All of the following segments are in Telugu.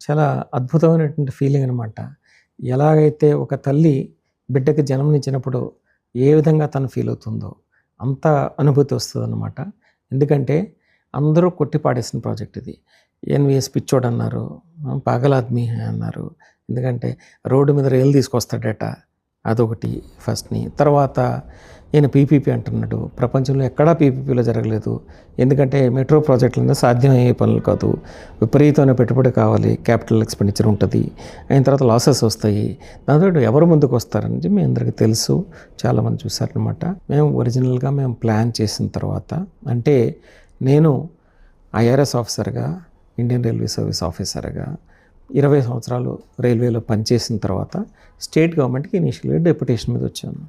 చాలా అద్భుతమైనటువంటి ఫీలింగ్ అనమాట ఎలాగైతే ఒక తల్లి బిడ్డకి జన్మనిచ్చినప్పుడు ఏ విధంగా తను ఫీల్ అవుతుందో అంత అనుభూతి వస్తుంది అనమాట ఎందుకంటే అందరూ కొట్టి పాడేసిన ప్రాజెక్ట్ ఇది. ఎన్విఎస్ పిచ్చోడ్ అన్నారు పాగలాద్మీ అన్నారు. ఎందుకంటే రోడ్డు మీద రైలు తీసుకొస్తాడట. అదొకటి ఫస్ట్ని. తర్వాత ఈయన పీపీపీ అంటున్నాడు ప్రపంచంలో ఎక్కడా పీపీపీలో జరగలేదు. ఎందుకంటే మెట్రో ప్రాజెక్టులన్నీ సాధ్యమయ్యే పనులు కాదు. విపరీతమైన పెట్టుబడి కావాలి క్యాపిటల్ ఎక్స్పెండిచర్ ఉంటుంది. అయిన తర్వాత లాసెస్ వస్తాయి. దాంతో ఎవరు ముందుకు వస్తారని మీ అందరికీ తెలుసు. చాలామంది చూసారనమాట మేము ఒరిజినల్గా మేము ప్లాన్ చేసిన తర్వాత అంటే నేను ఐఆర్ఎస్ ఆఫీసర్గా ఇండియన్ రైల్వే సర్వీస్ ఆఫీసర్గా ఇరవై సంవత్సరాలు రైల్వేలో పనిచేసిన తర్వాత స్టేట్ గవర్నమెంట్కి ఇనీషియల్గా డెప్యుటేషన్ మీద వచ్చాను.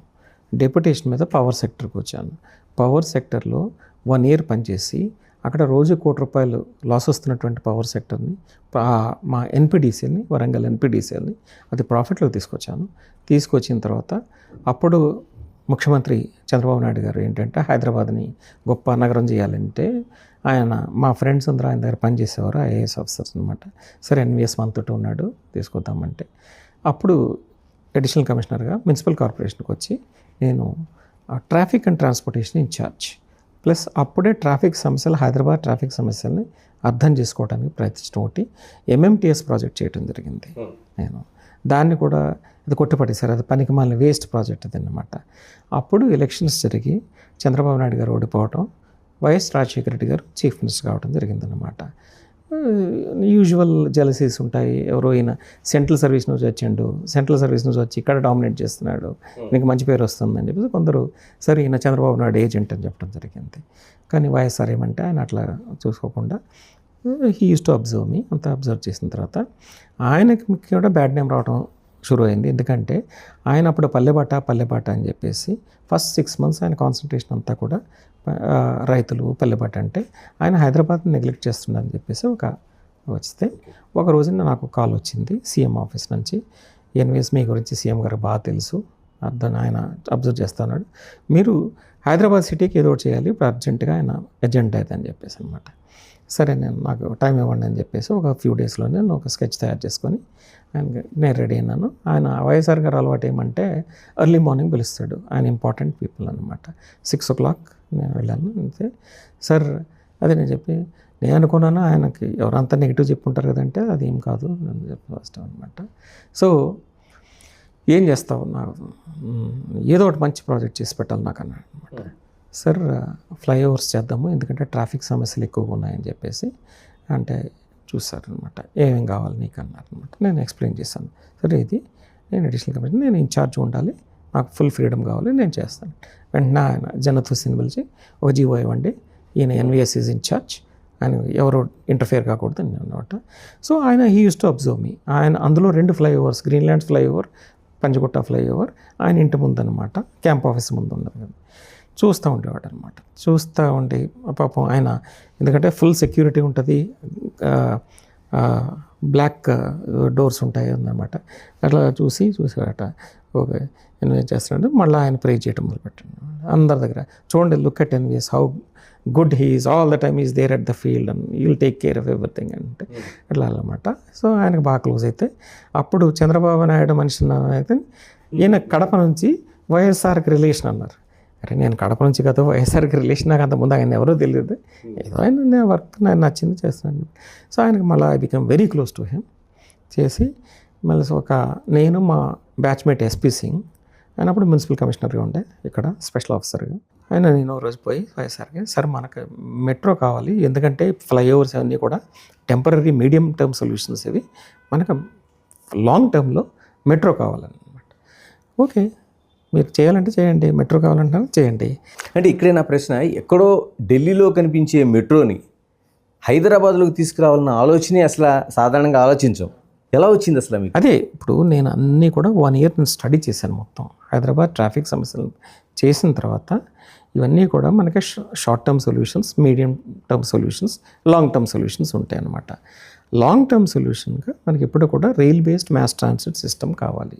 డెప్యుటేషన్ మీద పవర్ సెక్టర్కి వచ్చాను. పవర్ సెక్టర్లో వన్ ఇయర్ పనిచేసి అక్కడ రోజు కోటి రూపాయలు లాస్ వస్తున్నటువంటి పవర్ సెక్టర్ని మా ఎన్పిడిసిఎల్ని వరంగల్ ఎన్పిడిసిఎల్ని అది ప్రాఫిట్లో తీసుకొచ్చాను. తీసుకొచ్చిన తర్వాత అప్పుడు ముఖ్యమంత్రి చంద్రబాబు నాయుడు గారు ఏంటంటే హైదరాబాద్ని గొప్ప నగరం చేయాలంటే ఆయన మా ఫ్రెండ్స్ అందరూ ఆయన దగ్గర పనిచేసేవారు ఐఏఎస్ ఆఫీసర్స్ అనమాట సరే ఎన్విఎస్ మనతోటి ఉన్నాడు తీసుకొద్దామంటే. అప్పుడు అడిషనల్ కమిషనర్గా మున్సిపల్ కార్పొరేషన్కి వచ్చి నేను traffic and transportation in charge plus అప్పుడే ట్రాఫిక్ సమస్యలు హైదరాబాద్ ట్రాఫిక్ సమస్యల్ని అర్థం చేసుకోవడానికి ప్రయత్నించడం ఒకటి ఎంఎంటీఎస్ ప్రాజెక్ట్ చేయడం జరిగింది. నేను దాన్ని కూడా అది కొట్టుపడేశారు అది పనికి మాలిన వేస్ట్ ప్రాజెక్ట్ అది అనమాట అప్పుడు ఎలక్షన్స్ జరిగి చంద్రబాబు నాయుడు గారు ఓడిపోవటం వైఎస్ రాజశేఖర రెడ్డి గారు చీఫ్ మినిస్టర్ కావడం జరిగిందనమాట యూజువల్ జలసీస్ ఉంటాయి. ఎవరో ఈయన సెంట్రల్ సర్వీస్ నుంచి వచ్చిండు సెంట్రల్ సర్వీస్ నుంచి వచ్చి ఇక్కడ డామినేట్ చేస్తున్నాడు నీకు మంచి పేరు వస్తుందని చెప్పేసి కొందరు సరే ఈయన చంద్రబాబు నాయుడు ఏజెంట్ అని చెప్పడం జరిగింది. కానీ వైఎస్ఆర్ ఏమంటే ఆయన అట్లా చూసుకోకుండా he uses to observe me అంతా అబ్జర్వ్ చేసిన తర్వాత ఆయనకి కూడా బ్యాడ్ నేమ్ రావడం షురు అయింది ఎందుకంటే ఆయన అప్పుడు పల్లెబాట పల్లెబాట అని చెప్పేసి ఫస్ట్ సిక్స్ మంత్స్ ఆయన కాన్సన్ట్రేషన్ అంతా కూడా రైతులు పల్లెబాట అంటే ఆయన హైదరాబాద్ని నెగ్లెక్ట్ చేస్తున్నారని చెప్పేసి ఒక వస్తే ఒక రోజున నాకు కాల్ వచ్చింది సీఎం ఆఫీస్ నుంచి. ఎన్వీఎస్ మీ గురించి సీఎం గారు బాగా తెలుసు. అర్థం ఆయన అబ్జర్వ్ చేస్తున్నాడు మీరు హైదరాబాద్ సిటీకి ఏదో ఒకటి చేయాలి. ఇప్పుడు అర్జెంటుగా ఆయన ఎజెంట్ అయితే అని చెప్పేసి అనమాట సరే నేను నాకు టైం ఇవ్వండి అని చెప్పేసి ఒక ఫ్యూ డేస్లో నేను ఒక స్కెచ్ తయారు చేసుకొని ఆయన నేను రెడీ అయినాను. ఆయన వైఎస్ఆర్ గారు అలవాటు ఏమంటే ఎర్లీ మార్నింగ్ పిలుస్తాడు. ఆయన ఇంపార్టెంట్ పీపుల్ అనమాట సిక్స్ ఓ క్లాక్ నేను వెళ్ళాను. అంతే. సార్ అదే నేను చెప్పి నేను అనుకున్నాను ఆయనకి ఎవరంతా నెగిటివ్ చెప్పుంటారు కదంటే అది ఏం కాదు నేను చెప్పి అనమాట సో ఏం చేస్తావు? నాకు ఏదో ఒకటి మంచి ప్రాజెక్ట్ చేసి పెట్టాలి నాకు అన్నాడు. సార్ ఫ్లైఓవర్స్ చేద్దాము ఎందుకంటే ట్రాఫిక్ సమస్యలు ఎక్కువగా ఉన్నాయని చెప్పేసి అంటే చూసారనమాట ఏమేమి కావాలి నీకు అన్నారు అనమాట నేను ఎక్స్ప్లెయిన్ చేశాను. సరే ఇది నేను అడిషనల్ కమిషన్ నేను ఇన్ఛార్జ్ ఉండాలి నాకు ఫుల్ ఫ్రీడమ్ కావాలి నేను చేస్తాను. వెంటనే ఆయన జనత్ హుస్సేన్ పిలిచి ఒక జీవో ఇవ్వండి. ఈయన ఎన్విఎస్ ఈజ్ ఇన్ఛార్జ్ ఆయన ఎవరు ఇంటర్ఫియర్ కాకూడదు అని అనమాట సో ఆయన he uses to observe me. ఆయన అందులో రెండు flyovers Greenland flyover Panjagutta flyover ఆయన ఇంటి ముందు అనమాట క్యాంప్ ఆఫీస్ ముందు ఉన్నారు కదా. చూస్తూ ఉండేవాడు అనమాట చూస్తూ ఉండి పాపం ఆయన ఎందుకంటే ఫుల్ సెక్యూరిటీ ఉంటుంది బ్లాక్ డోర్స్ ఉంటాయి అన్నమాట. అట్లా చూసి చూసేవాట ఓకే ఎన్విఎస్ చేస్తున్నాడు మళ్ళీ ఆయన ప్రే చేయడం మొదలుపెట్టాడు అందరి దగ్గర చూడండి look at NVS how good he's all the time is there at the field and you'll take care of everything అంటే అట్లా అనమాట సో ఆయనకు బాగా క్లోజ్ అయితే అప్పుడు చంద్రబాబు నాయుడు మనిషి అయితే ఈయన కడప నుంచి వైఎస్ఆర్కి రిలేషన్ అన్నారు. అరే నేను కడప నుంచి కదా వైఎస్ఆర్కి రిలేషన్ నాకు అంత ముందు ఆయన ఎవరో తెలియదు. ఏదో ఆయన వర్క్ నాకు నచ్చింది చేస్తున్నాను సో ఆయనకు మళ్ళీ I become very close to him చేసి మళ్ళీ ఒక నేను మా బ్యాచ్మేట్ ఎస్పీ సింగ్ ఆయన అప్పుడు మున్సిపల్ కమిషనర్గా ఉండే ఇక్కడ స్పెషల్ ఆఫీసర్గా ఆయన నేను ఓ రోజు పోయి వైఎస్ఆర్కి సార్ మనకు మెట్రో కావాలి. ఎందుకంటే ఫ్లైఓవర్స్ అవన్నీ కూడా టెంపరీ మీడియం టర్మ్ సొల్యూషన్స్ ఇవి. మనకు లాంగ్ టర్మ్లో మెట్రో కావాలన్నమాట. ఓకే మీరు చేయాలంటే చేయండి మెట్రో కావాలంటున్నారు చేయండి. అంటే ఇక్కడే నా ప్రశ్న ఎక్కడో ఢిల్లీలో కనిపించే మెట్రోని హైదరాబాద్లోకి తీసుకురావాలన్న ఆలోచనే అసలు సాధారణంగా ఆలోచించాం. ఎలా వచ్చింది అసలు మీకు? అదే ఇప్పుడు నేను అన్నీ కూడా వన్ ఇయర్ నేను స్టడీ చేశాను మొత్తం. హైదరాబాద్ ట్రాఫిక్ సమస్యలు చేసిన తర్వాత ఇవన్నీ కూడా మనకి short term solutions medium term solutions long term solutions ఉంటాయి అన్నమాట. లాంగ్ టర్మ్ సొల్యూషన్గా మనకి ఎప్పుడు కూడా rail based mass transit system కావాలి.